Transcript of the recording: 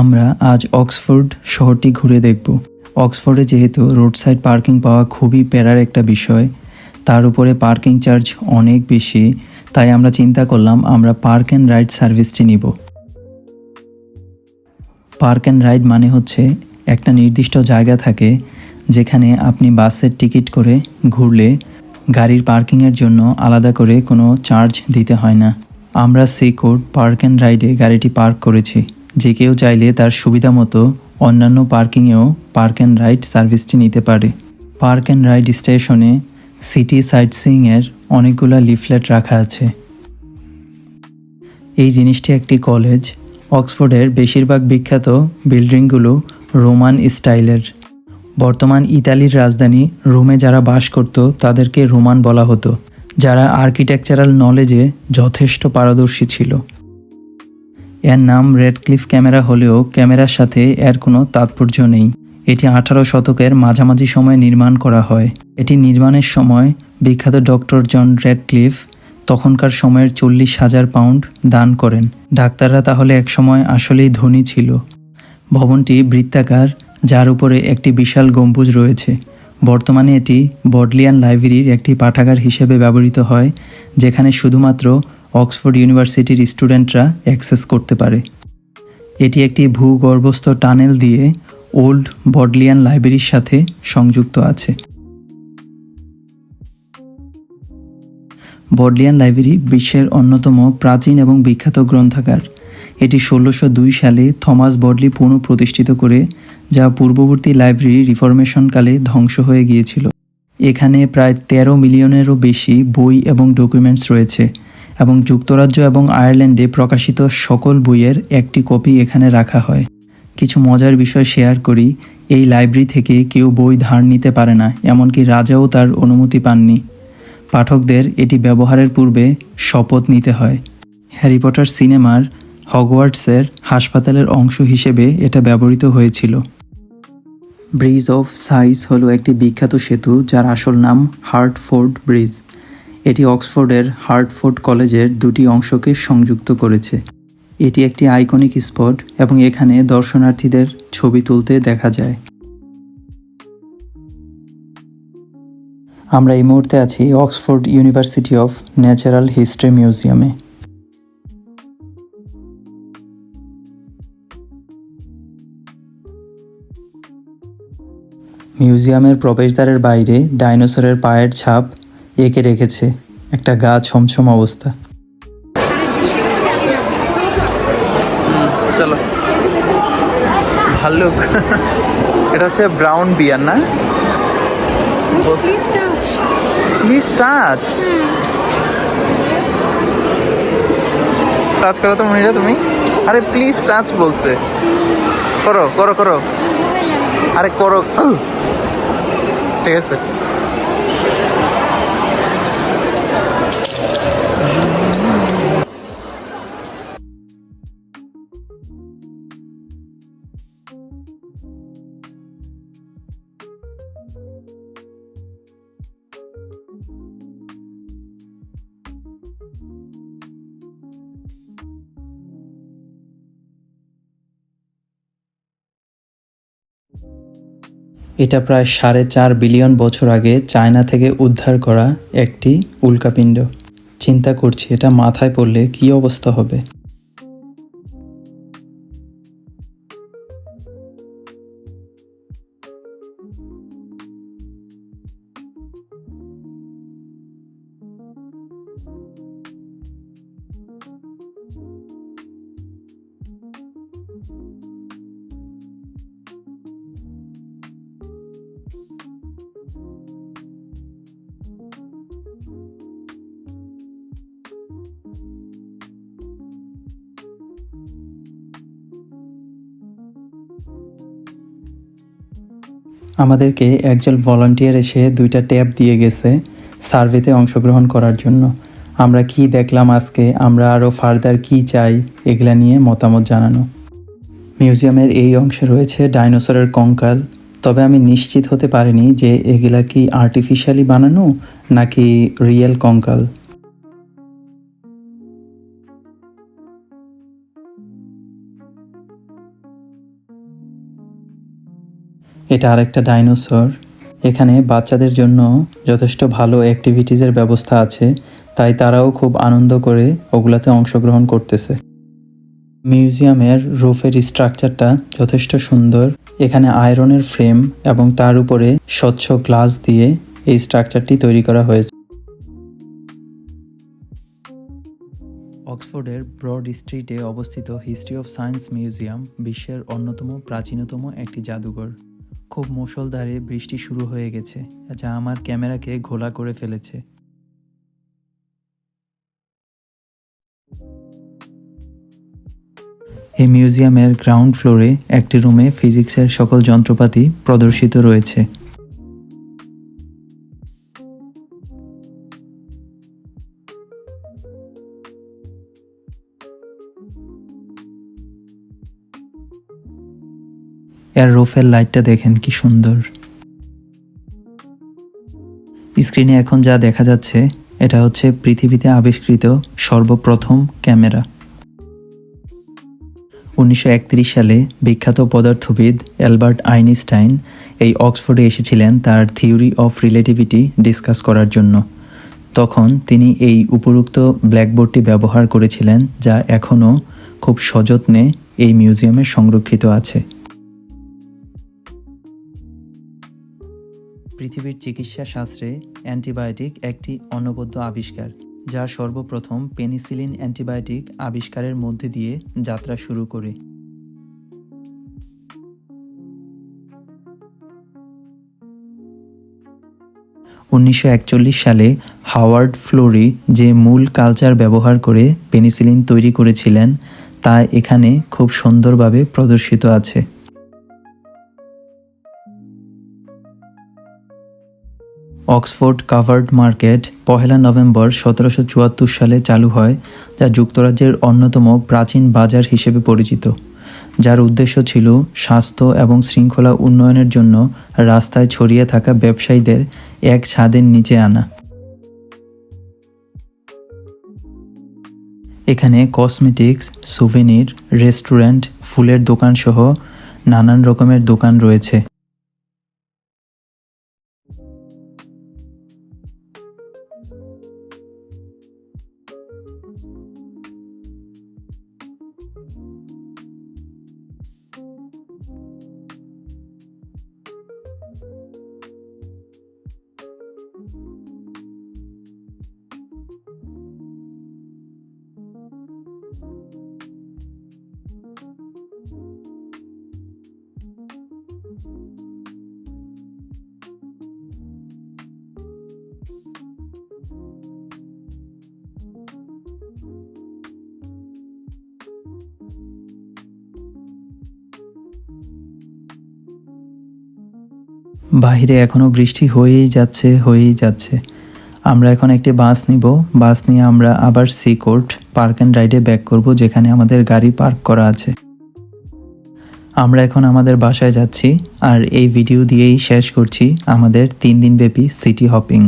আমরা আজ অক্সফোর্ড শহরটি ঘুরে দেখব। অক্সফোর্ডে যেহেতু রোড সাইড পার্কিং পাওয়া খুবই প্যারার একটা বিষয়, তার উপরে পার্কিং চার্জ অনেক বেশি, তাই আমরা চিন্তা করলাম আমরা পার্ক অ্যান্ড রাইড সার্ভিসটি নিব। পার্ক অ্যান্ড রাইড মানে হচ্ছে একটা নির্দিষ্ট জায়গা থাকে যেখানে আপনি বাসের টিকিট করে ঘুরলে গাড়ির পার্কিংয়ের জন্য আলাদা করে কোনো চার্জ দিতে হয় না। আমরা সি কোড পার্ক অ্যান্ড রাইডে গাড়িটি পার্ক করেছি। যে কেউ চাইলে তার সুবিধা মতো অন্যান্য পার্কিংয়েও পার্ক অ্যান্ড রাইড সার্ভিসটি নিতে পারে। পার্ক অ্যান্ড রাইড স্টেশনে সিটি সাইট সিইংয়ের অনেকগুলো লিফলেট রাখা আছে। এই জিনিসটি একটি কলেজ অক্সফোর্ডের বেশিরভাগ বিখ্যাত বিল্ডিংগুলো রোমান স্টাইলের বর্তমান ইতালির রাজধানী রোমে যারা বাস করত, তাদেরকে রোমান বলা হতো, যারা আর্কিটেকচারাল নলেজে যথেষ্ট পারদর্শী ছিল। এর নাম রেড ক্লিফ ক্যামেরা হলেও ক্যামেরার সাথে এর কোনো তাৎপর্য নেই। এটি আঠারো শতকের মাঝামাঝি সময়ে নির্মাণ করা হয়। এটি নির্মাণের সময় বিখ্যাত ডক্টর জন রেডক্লিফ তখনকার সময়ের চল্লিশ হাজার পাউন্ড দান করেন। ডাক্তাররা তাহলে একসময় আসলেই ধনী ছিল। ভবনটি বৃত্তাকার, যার উপরে একটি বিশাল গম্বুজ রয়েছে। বর্তমানে এটি বডলিয়ান লাইব্রেরির একটি পাঠাগার হিসেবে ব্যবহৃত হয়, যেখানে শুধুমাত্র অক্সফোর্ড ইউনিভার্সিটির স্টুডেন্টরা অ্যাক্সেস করতে পারে। এটি একটি ভূগর্ভস্থ টানেল দিয়ে ওল্ড বডলিয়ান লাইব্রেরির সাথে সংযুক্ত আছে। বডলিয়ান লাইব্রেরি বিশ্বের অন্যতম প্রাচীন এবং বিখ্যাত গ্রন্থাগার। এটি ষোলোশো দুই সালে থমাস বডলি পুনঃপ্রতিষ্ঠিত করে, যা পূর্ববর্তী লাইব্রেরি রিফরমেশনকালে ধ্বংস হয়ে গিয়েছিল। এখানে প্রায় তেরো মিলিয়নেরও বেশি বই এবং ডকুমেন্টস রয়েছে। এবং যুক্তরাজ্য এবং আয়ারল্যান্ডে প্রকাশিত সকল বইয়ের একটি কপি এখানে রাখা হয়। কিছু মজার বিষয় শেয়ার করি, এই লাইব্রেরি থেকে কেউ বই ধার নিতে পারে না, এমনকি রাজাও তার অনুমতি পাননি। পাঠকদের এটি ব্যবহারের পূর্বে শপথ নিতে হয়। হ্যারি পটার সিনেমার হগওয়ার্টসের হাসপাতালের অংশ হিসেবে এটা ব্যবহৃত হয়েছিল। ব্রিজ অফ সাইজ হলো একটি বিখ্যাত সেতু, যার আসল নাম হার্টফোর্ড ব্রিজ। এটি অক্সফোর্ডের হার্টফোর্ড কলেজের দুটি অংশকে সংযুক্ত করেছে। এটি একটি আইকনিক স্পট এবং এখানে দর্শনার্থীদের ছবি তুলতে দেখা যায়। আমরা এই মুহূর্তে আছি Oxford University of Natural History মিউজিয়ামে। মিউজিয়ামের প্রবেশদ্বারের বাইরে ডাইনোসরের পায়ের ছাপ এঁকে রেখেছে একটা গা ছমছম অবস্থা। চলো। ভাল্লুক। এটা হচ্ছে ব্রাউন বিয়ার না? প্লিজ টাচ টাচ করো তো মনিরা তুমি। আরে প্লিজ টাচ বলছে। করো করো করো। আরে করো। ঠিক আছে। এটা প্রায় সাড়ে চার বিলিয়ন বছর আগে চায়না থেকে উদ্ধার করা একটি উল্কাপিণ্ড। চিন্তা করছি এটা মাথায় পড়লে কি অবস্থা হবে। আমাদেরকে একজন ভলান্টিয়ার এসে দুইটা ট্যাব দিয়ে গেছে সার্ভেতে অংশগ্রহণ করার জন্য। আমরা কি দেখলাম আজকে? আমরা আরও ফার্দার কি চাই? এগুলা নিয়ে মতামত জানানো। মিউজিয়ামের এই অংশে রয়েছে ডাইনোসরের কঙ্কাল। তবে আমি নিশ্চিত হতে পারিনি যে এগুলা কি আর্টিফিশিয়ালি বানানো নাকি রিয়েল কঙ্কাল। এটা আরেকটা ডাইনোসর। এখানে বাচ্চাদের জন্য যথেষ্ট ভালো অ্যাক্টিভিটিসের ব্যবস্থা আছে, তাই তারাও খুব আনন্দ করে ওগুলাতে অংশগ্রহণ করতেছে। মিউজিয়ামের রুফের স্ট্রাকচারটা যথেষ্ট সুন্দর। এখানে আয়রনের ফ্রেম এবং তার উপরে স্বচ্ছ গ্লাস দিয়ে এই স্ট্রাকচারটি তৈরি করা হয়েছে। অক্সফোর্ডের ব্রড স্ট্রিটে অবস্থিত হিস্ট্রি অফ সায়েন্স মিউজিয়াম বিশ্বের অন্যতম প্রাচীনতম একটি জাদুঘর। খুব মুষলধারে বৃষ্টি শুরু হয়ে গেছে, যা আমার ক্যামেরাকে ঘোলা করে ফেলেছে। এই মিউজিয়ামের গ্রাউন্ড ফ্লোরে একটি রুমে ফিজিক্সের সকল যন্ত্রপাতি প্রদর্শিত রয়েছে। এর রুফের লাইটটা দেখেন কি সুন্দর। স্ক্রিনে এখন যা দেখা যাচ্ছে, এটা হচ্ছে পৃথিবীতে আবিষ্কৃত সর্বপ্রথম ক্যামেরা। উনিশশো একত্রিশ সালে বিখ্যাত পদার্থবিদ অ্যালবার্ট আইনস্টাইন এই অক্সফোর্ডে এসেছিলেন তার থিওরি অফ রিলেটিভিটি ডিসকাস করার জন্য। তখন তিনি এই উপরোক্ত ব্ল্যাকবোর্ডটি ব্যবহার করেছিলেন, যা এখনও খুব সযত্নে এই মিউজিয়ামে সংরক্ষিত আছে। পৃথিবীর চিকিৎসা শাস্ত্রে অ্যান্টিবায়োটিক একটি অনবদ্য আবিষ্কার, যা সর্বপ্রথম পেনিসিলিন অ্যান্টিবায়োটিক আবিষ্কারের মধ্যে দিয়ে যাত্রা শুরু করে। উনিশশো একচল্লিশ সালে হাওয়ার্ড ফ্লোরি যে মূল কালচার ব্যবহার করে পেনিসিলিন তৈরি করেছিলেন, তা এখানে খুব সুন্দরভাবে প্রদর্শিত আছে। অক্সফোর্ড কাভার্ড মার্কেট পহেলা নভেম্বর সতেরোশো চুয়াত্তর সালে চালু হয়, যা যুক্তরাজ্যের অন্যতম প্রাচীন বাজার হিসেবে পরিচিত, যার উদ্দেশ্য ছিল স্বাস্থ্য এবং শৃঙ্খলা উন্নয়নের জন্য রাস্তায় ছড়িয়ে থাকা ব্যবসায়ীদের এক ছাদের নিচে আনা। এখানে কসমেটিক্স, সুভেনির, রেস্টুরেন্ট, ফুলের দোকান সহ নানান রকমের দোকান রয়েছে। বাহিরে এখনও বৃষ্টি হয়েই যাচ্ছে হয়েই যাচ্ছে। আমরা এখন একটি বাস নিব। বাস নিয়ে আমরা আবার সি কোর্ট, পার্ক অ্যান্ড রাইডে ব্যাক করব, যেখানে আমাদের গাড়ি পার্ক করা আছে। আমরা এখন আমাদের বাসায় যাচ্ছি, আর এই ভিডিও দিয়েই শেষ করছি আমাদের তিন দিনব্যাপী সিটি হপিং।